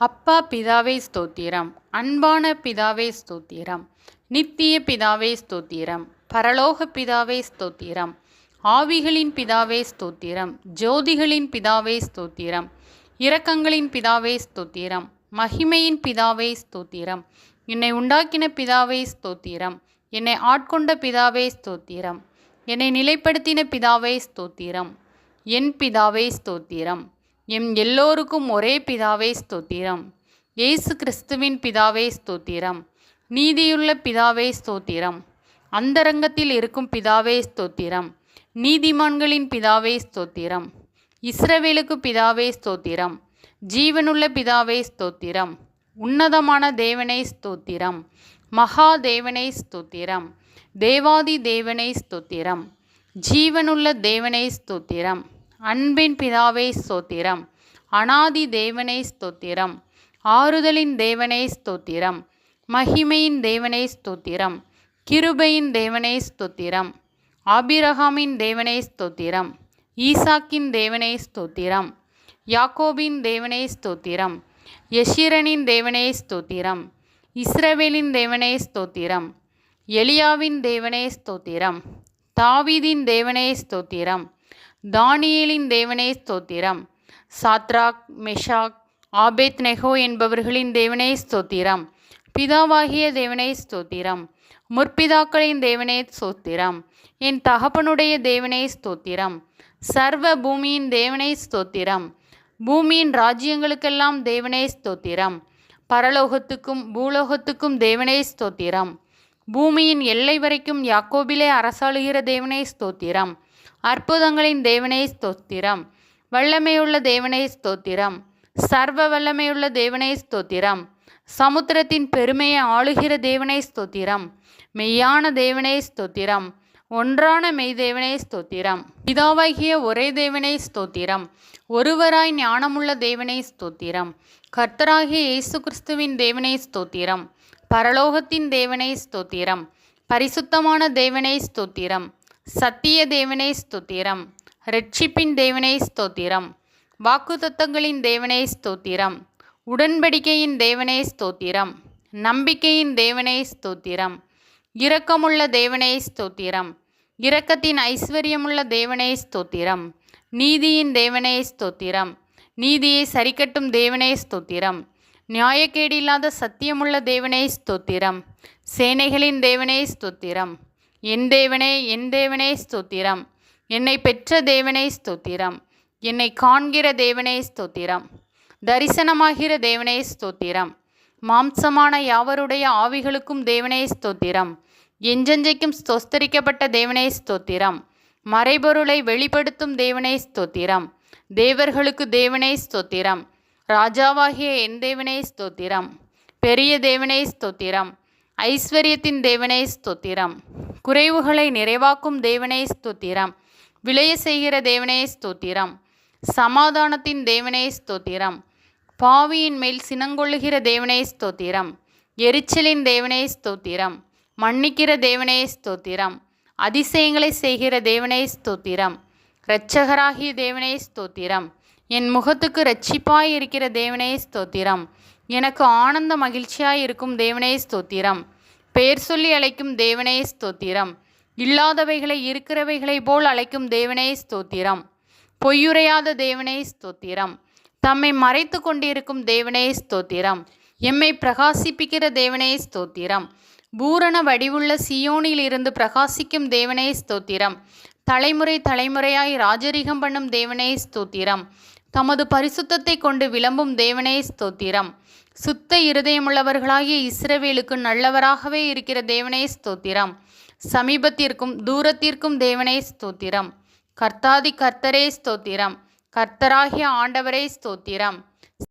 அப்பா பிதாவே ஸ்தோத்திரம் அன்பான பிதாவே ஸ்தோத்திரம் நித்திய பிதாவே ஸ்தோத்திரம் பரலோக பிதாவே ஸ்தோத்திரம் ஆவிகளின் பிதாவே ஸ்தோத்திரம் ஜோதிகளின் பிதாவே ஸ்தோத்திரம் இரக்கங்களின் பிதாவே ஸ்தோத்திரம் மகிமையின் பிதாவே ஸ்தோத்திரம் என்னை உண்டாக்கின பிதாவே ஸ்தோத்திரம் என்னை ஆட்கொண்ட பிதாவே ஸ்தோத்திரம் என்னை நிலைப்படுத்தின பிதாவே ஸ்தோத்திரம் என் பிதாவே ஸ்தோத்திரம் எம் எல்லோருக்கும் ஒரே பிதாவே ஸ்தோத்திரம். இயேசு கிறிஸ்துவின் பிதாவே ஸ்தோத்திரம். நீதியுள்ள பிதாவே ஸ்தோத்திரம். அந்தரங்கத்தில் இருக்கும் பிதாவே ஸ்தோத்திரம். நீதிமான்களின் பிதாவே ஸ்தோத்திரம். இஸ்ரவேலுக்கு பிதாவே ஸ்தோத்திரம். ஜீவனுள்ள பிதாவே ஸ்தோத்திரம். உன்னதமான தேவனை ஸ்தோத்திரம். மகா தேவனை ஸ்தோத்திரம். தேவாதி தேவனை ஸ்தோத்திரம். ஜீவனுள்ள தேவனை ஸ்தோத்திரம். அன்பின் பிதாவே ஸ்தோத்திரம் அனாதி தேவனே ஸ்தோத்திரம் ஆறுதலின் தேவனே ஸ்தோத்திரம் மகிமையின் தேவனே ஸ்தோத்திரம் கிருபையின் தேவனே ஸ்தோத்திரம் ஆபிரகாமின் தேவனே ஸ்தோத்திரம் ஈசாக்கின் தேவனே ஸ்தோத்திரம் யாக்கோபின் தேவனே ஸ்தோத்திரம் யஷிரனின் தேவனே ஸ்தோத்திரம் இஸ்ரவேலின் தேவனே ஸ்தோத்திரம் எலியாவின் தேவனே ஸ்தோத்திரம் தாவீதின் தேவனே ஸ்தோத்திரம் தானியலின் தேவனே ஸ்தோத்திரம். சாத்ராக் மெஷாக் ஆபேத் நெஹோ என்பவர்களின் தேவனே ஸ்தோத்திரம். பிதாவாகிய தேவனே ஸ்தோத்திரம். முற்பிதாக்களின் தேவனே ஸ்தோத்திரம். என் தகப்பனுடைய தேவனே ஸ்தோத்திரம். சர்வ பூமியின் தேவனே ஸ்தோத்திரம். பூமியின் ராஜ்யங்களுக்கெல்லாம் தேவனே ஸ்தோத்திரம். பரலோகத்துக்கும் பூலோகத்துக்கும் தேவனே ஸ்தோத்திரம். பூமியின் எல்லை வரைக்கும் யாக்கோபிலே அரசாளுகிற தேவனே ஸ்தோத்திரம். அற்புதங்களின் தேவனே ஸ்தோத்திரம் வல்லமையுள்ள தேவனே ஸ்தோத்திரம் சர்வ வல்லமையுள்ள தேவனே ஸ்தோத்திரம் சமுத்திரத்தின் பெருமையை ஆளுகிற தேவனே ஸ்தோத்திரம் மெய்யான தேவனே ஸ்தோத்திரம் ஒன்றான மெய்தேவனே ஸ்தோத்திரம் பிதாவாகிய ஒரே தேவனே ஸ்தோத்திரம் ஒருவராய் ஞானமுள்ள தேவனே ஸ்தோத்திரம் கர்த்தராகிய இயேசு கிறிஸ்துவின் தேவனே ஸ்தோத்திரம் பரலோகத்தின் தேவனே ஸ்தோத்திரம் பரிசுத்தமான தேவனே ஸ்தோத்திரம் சத்திய தேவனே ஸ்தோத்திரம் ரட்சிப்பின் தேவனே ஸ்தோத்திரம் வாக்குத்தத்தங்களின் தேவனே ஸ்தோத்திரம் உடன்படிக்கையின் தேவனே ஸ்தோத்திரம் நம்பிக்கையின் தேவனே ஸ்தோத்திரம் இரக்கமுள்ள தேவனே ஸ்தோத்திரம் இரக்கத்தின் ஐஸ்வர்யமுள்ள தேவனே ஸ்தோத்திரம் நீதியின் தேவனே ஸ்தோத்திரம் நீதியை சரிக்கட்டும் தேவனே ஸ்தோத்திரம் நியாயக்கேடில்லாத சத்தியமுள்ள தேவனே ஸ்தோத்திரம் சேனைகளின் தேவனே ஸ்தோத்திரம் என் தேவனே என் தேவனே ஸ்தோத்திரம் என்னை பெற்ற தேவனே ஸ்தோத்திரம் என்னை காண்கிற தேவனே ஸ்தோத்திரம் தரிசனமாகிற தேவனே ஸ்தோத்திரம் மாம்சமான யாவருடைய ஆவிகளுக்கும் தேவனே ஸ்தோத்திரம் எஞ்செஞ்சைக்கும் ஸ்தோஸ்தரிக்கப்பட்ட தேவனே ஸ்தோத்திரம் மறைபொருளை வெளிப்படுத்தும் தேவனே ஸ்தோத்திரம் தேவர்களுக்கு தேவனே ஸ்தோத்திரம் ராஜாவாகிய என் தேவனே ஸ்தோத்திரம் பெரிய தேவனே ஸ்தோத்திரம் ஐஸ்வர்யத்தின் தேவனே ஸ்தோத்திரம் குறைவுகளை நிறைவாக்கும் தேவனே ஸ்தோத்திரம் விளைய செய்கிற தேவனே ஸ்தோத்திரம் சமாதானத்தின் தேவனே ஸ்தோத்திரம் பாவியின் மேல் சினங்கொள்ளுகிற தேவனே ஸ்தோத்திரம் எரிச்சலின் தேவனே ஸ்தோத்திரம் மன்னிக்கிற தேவனே ஸ்தோத்திரம் அதிசயங்களை செய்கிற தேவனே ஸ்தோத்திரம் இரட்சகராகிய தேவனே ஸ்தோத்திரம் என் முகத்துக்கு இரட்சிப்பாய் இருக்கிற தேவனே ஸ்தோத்திரம் எனக்கு ஆனந்த மகிழ்ச்சியாய் இருக்கும் தேவனே ஸ்தோத்திரம் பெயர் சொல்லி அழைக்கும் தேவனே ஸ்தோத்திரம். இல்லாதவைகளை இருக்கிறவைகளை போல் அழைக்கும் தேவனே ஸ்தோத்திரம். பொய்யுரையாத தேவனே ஸ்தோத்திரம். தம்மை மறைத்து கொண்டிருக்கும் தேவனே ஸ்தோத்திரம். எம்மை பிரகாசிப்பிக்கிற தேவனே ஸ்தோத்திரம். பூரண வடிவுள்ள சியோனில் இருந்து பிரகாசிக்கும் தேவனே ஸ்தோத்திரம். தலைமுறை தலைமுறையாய் ராஜரிகம் பண்ணும் தேவனே ஸ்தோத்திரம். தமது பரிசுத்தத்தை கொண்டு விளம்பும் தேவனே ஸ்தோத்திரம். சுத்த இருதயமுள்ளவர்களாகிய இஸ்ரவேலுக்கு நல்லவராகவே இருக்கிற தேவனே ஸ்தோத்திரம். சமீபத்திற்கும் தூரத்திற்கும் தேவனே ஸ்தோத்திரம். கர்த்தாதி கர்த்தரே ஸ்தோத்திரம். கர்த்தராகிய ஆண்டவரே ஸ்தோத்திரம்.